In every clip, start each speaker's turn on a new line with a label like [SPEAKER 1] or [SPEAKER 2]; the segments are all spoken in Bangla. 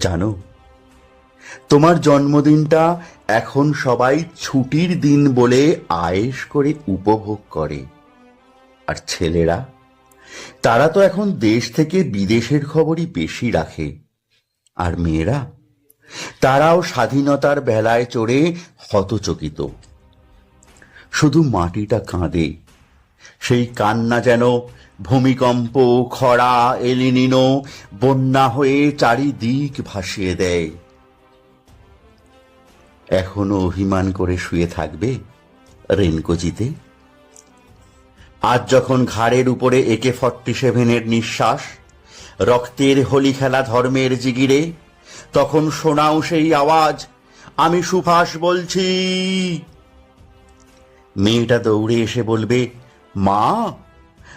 [SPEAKER 1] জানো, তোমার জন্মদিনটা এখন সবাই ছুটির দিন বলে আয়েশ করে উপভোগ করে। আর ছেলেরা, তারা তো এখন দেশ থেকে বিদেশের খবরই বেশি রাখে। আর মেয়েরা, তারাও স্বাধীনতার বেলায় চড়ে হতচকিত। শুধু মাটিটা কাঁদে সেই কান্না যেন ভূমিকম্প খরা এলিনিনো বন্যা হয়ে চারিদিক ভাসিয়ে দেয়। এখনও অভিমান করে শুয়ে থাকবে রেনকোজিতে? আজ যখন ঘাড়ের উপরে একে ফর্টি সেভেনের নিঃশ্বাস, রক্তের হোলি খেলা ধর্মের জিগিরে, তখন শোনাও সেই আওয়াজ, আমি সুভাষ বলছি। মেয়েটা দৌড়ে এসে বলবে মা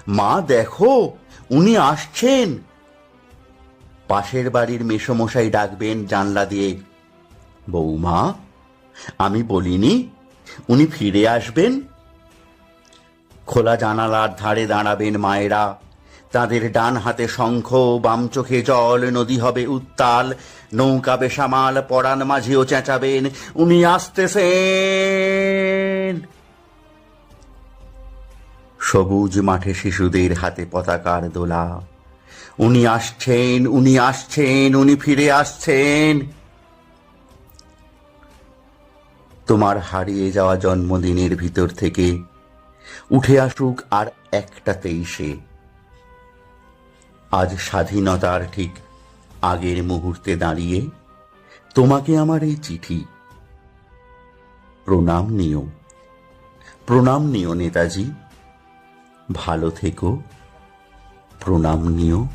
[SPEAKER 1] মা দেখো, উনি আসছেন। পাশের বাড়ির মেসমশাই ডাকবেন জানলা দিয়ে। বৌমা, আমি বলিনি, উনি ফিরে আসবেন। খোলা জানালার ধারে দাঁড়াবেন মায়েরা। তাদের ডান হাতে শঙ্খ, বাম চোখে জল, নদী হবে উত্তাল। নৌকা বেসামাল, পরাণ মাঝিও চেঁচাবেন, উনি আসতেছেন। সবুজ মাঠে শিশুদের হাতে পতাকার দোলা। উনি আসছেন উনি আসছেন, উনি ফিরে আসছেন। তোমার হারিয়ে যাওয়া জন্মদিনের ভিতর থেকে উঠে আসুক আর একটা তেইশে আজ স্বাধীনতার ঠিক আগের মুহূর্তে দাঁড়িয়ে তোমাকে আমার এই চিঠি। প্রণাম নিও। প্রণাম নিও নেতাজি। ভালো থেকো প্রণাম নিও।